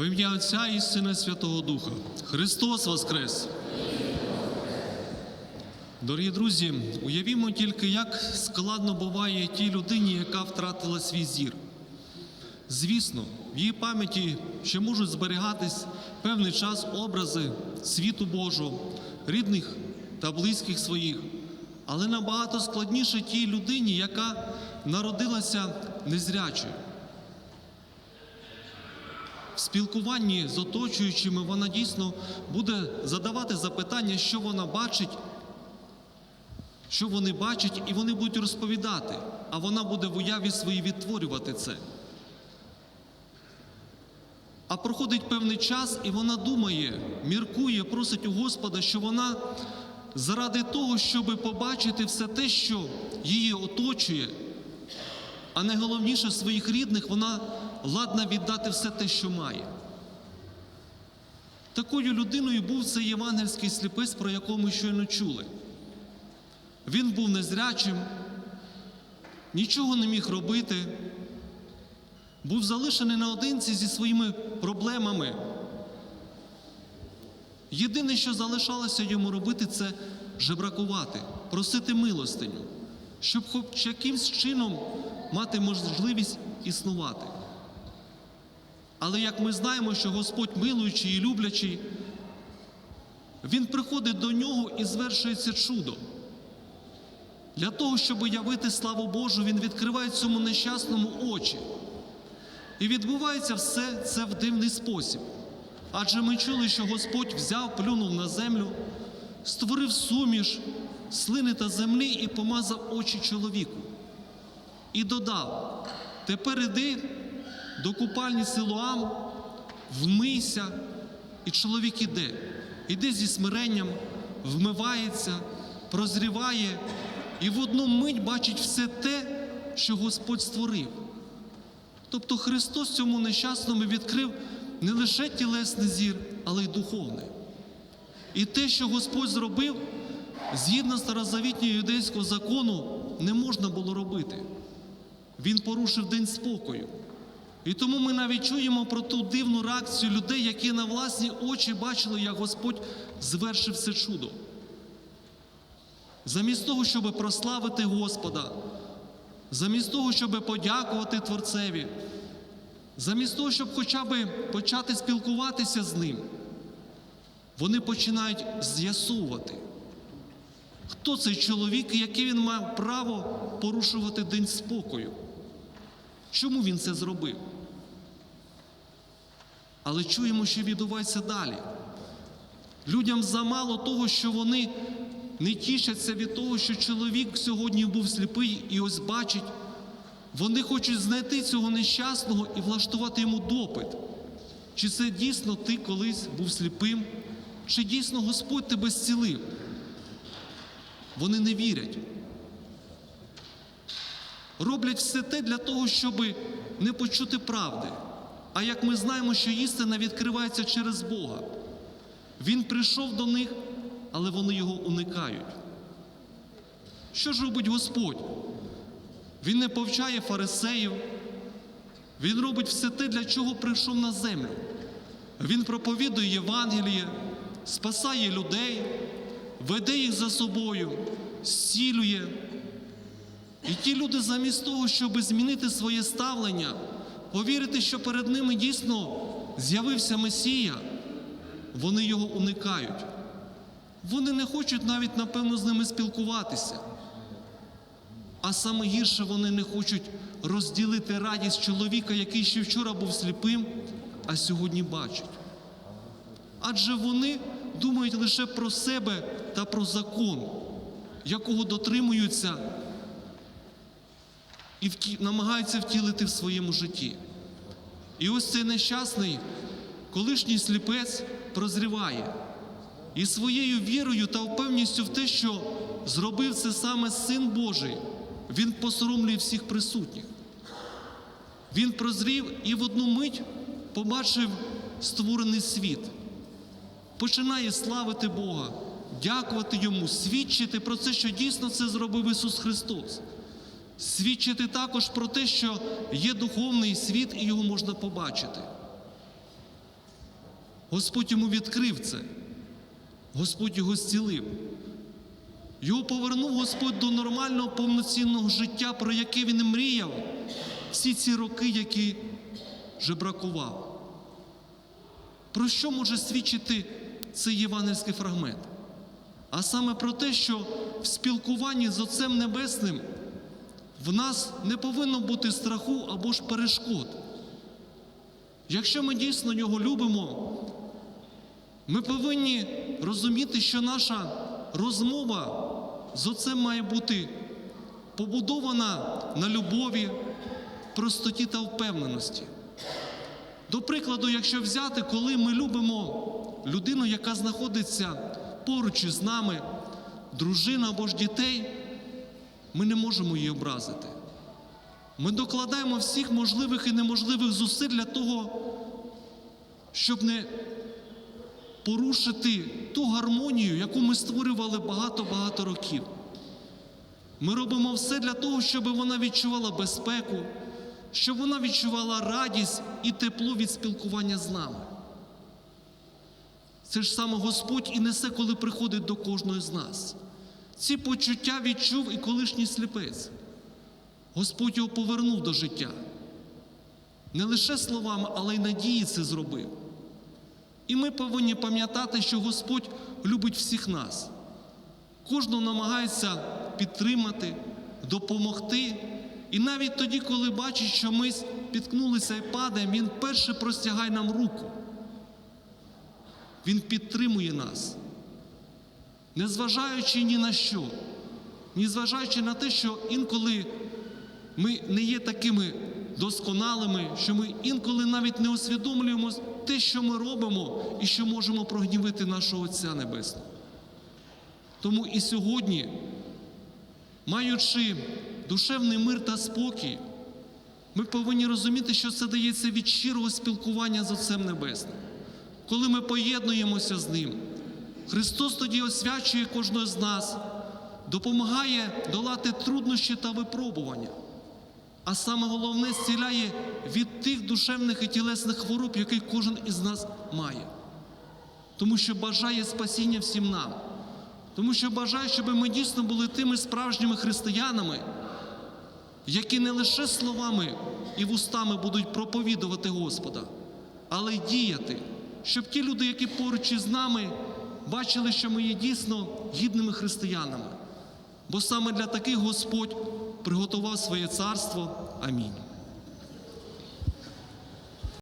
В ім'я Отця і Сина Святого Духа. Христос Воскрес! Дорогі друзі, уявімо тільки, як складно буває тій людині, яка втратила свій зір. Звісно, в її пам'яті ще можуть зберігатись певний час образи світу Божого, рідних та близьких своїх, але набагато складніше тій людині, яка народилася незрячою. Спілкуванні з оточуючими вона дійсно буде задавати запитання, що вона бачить, що вони бачать, і вони будуть розповідати, а вона буде в уяві своїй відтворювати це. А проходить певний час, і вона думає, міркує, просить у Господа, що вона заради того, щоб побачити все те, що її оточує, а найголовніше своїх рідних, вона ладна віддати все те, що має. Такою людиною був цей євангельський сліпець, про якого ми щойно чули. Він був незрячим, нічого не міг робити, був залишений наодинці зі своїми проблемами. Єдине, що залишалося йому робити, це жебракувати, просити милостиню, щоб хоч якимсь чином мати можливість існувати. Але як ми знаємо, що Господь милуючий і люблячий, Він приходить до нього і звершується чудо. Для того, щоб явити славу Божу, Він відкриває цьому нещасному очі. І відбувається все це в дивний спосіб. Адже ми чули, що Господь взяв, плюнув на землю, створив суміш, слини та землі і помазав очі чоловіку. І додав: тепер іди до купальні Силуам, вмийся, і чоловік іде. Іде зі смиренням, вмивається, прозріває і в одну мить бачить все те, що Господь створив. Тобто Христос цьому нещасному відкрив не лише тілесний зір, але й духовний. І те, що Господь зробив, згідно старозавітнього юдейського закону, не можна було робити. Він порушив день спокою. І тому ми навіть чуємо про ту дивну реакцію людей, які на власні очі бачили, як Господь звершив це чудо. Замість того, щоб прославити Господа, замість того, щоб подякувати Творцеві, замість того, щоб хоча б почати спілкуватися з ним, вони починають з'ясовувати, хто цей чоловік і яке він має право порушувати день спокою. Чому він це зробив? Але чуємо, що відбувається далі. Людям замало того, що вони не тішаться від того, що чоловік сьогодні був сліпий і ось бачить. Вони хочуть знайти цього нещасного і влаштувати йому допит. Чи це дійсно ти колись був сліпим, чи дійсно Господь тебе зцілив? Вони не вірять. Роблять все те для того, щоб не почути правди. А як ми знаємо, що істина відкривається через Бога. Він прийшов до них, але вони його уникають. Що ж робить Господь? Він не повчає фарисеїв, Він робить все те, для чого прийшов на землю. Він проповідує Євангеліє, спасає людей, веде їх за собою, зцілює. І ті люди, замість того, щоб змінити своє ставлення, повірити, що перед ними дійсно з'явився Месія, вони його уникають. Вони не хочуть навіть, напевно, з ними спілкуватися. А саме гірше вони не хочуть розділити радість чоловіка, який ще вчора був сліпим, а сьогодні бачить. Адже вони думають лише про себе та про закон, якого дотримуються і намагаються втілити в своєму житті. І ось цей нещасний колишній сліпець прозріває. І своєю вірою та впевністю в те, що зробив це саме Син Божий, він посоромлює всіх присутніх. Він прозрів і в одну мить побачив створений світ, починає славити Бога, дякувати Йому, свідчити про те, що дійсно це зробив Ісус Христос. Свідчити також про те, що є духовний світ і його можна побачити. Господь йому відкрив це. Господь його зцілив. Його повернув Господь до нормального повноцінного життя, про яке він мріяв всі ці роки, які жебракував. Про що може свідчити цей євангельський фрагмент? А саме про те, що в спілкуванні з Отцем Небесним в нас не повинно бути страху або ж перешкод. Якщо ми дійсно його любимо, ми повинні розуміти, що наша розмова з Отцем має бути побудована на любові, простоті та впевненості. До прикладу, якщо взяти, коли ми любимо людину, яка знаходиться поруч із нами, дружина або ж дітей, ми не можемо її образити. Ми докладаємо всіх можливих і неможливих зусиль для того, щоб не порушити ту гармонію, яку ми створювали багато-багато років. Ми робимо все для того, щоб вона відчувала безпеку, щоб вона відчувала радість і тепло від спілкування з нами. Це ж саме Господь і несе, коли приходить до кожного з нас. Ці почуття відчув і колишній сліпець. Господь його повернув до життя. Не лише словами, але й надії це зробив. І ми повинні пам'ятати, що Господь любить всіх нас. Кожного намагається підтримати, допомогти. І навіть тоді, коли бачить, що ми спіткнулися і падаємо, Він перше простягає нам руку. Він підтримує нас, незважаючи ні на що, незважаючи на те, що інколи ми не є такими досконалими, що ми інколи навіть не усвідомлюємо те, що ми робимо, і що можемо прогнівити нашого Отця Небесного. Тому і сьогодні, маючи душевний мир та спокій, ми повинні розуміти, що це дається від щирого спілкування з Отцем Небесним. Коли ми поєднуємося з Ним, Христос тоді освячує кожного з нас, допомагає долати труднощі та випробування. А саме головне зціляє від тих душевних і тілесних хвороб, які кожен із нас має. Тому що бажає спасіння всім нам. Тому що бажає, щоб ми дійсно були тими справжніми християнами, які не лише словами і вустами будуть проповідувати Господа, але й діяти, щоб ті люди, які поруч із нами, бачили, що ми є дійсно гідними християнами. Бо саме для таких Господь приготував своє царство. Амінь.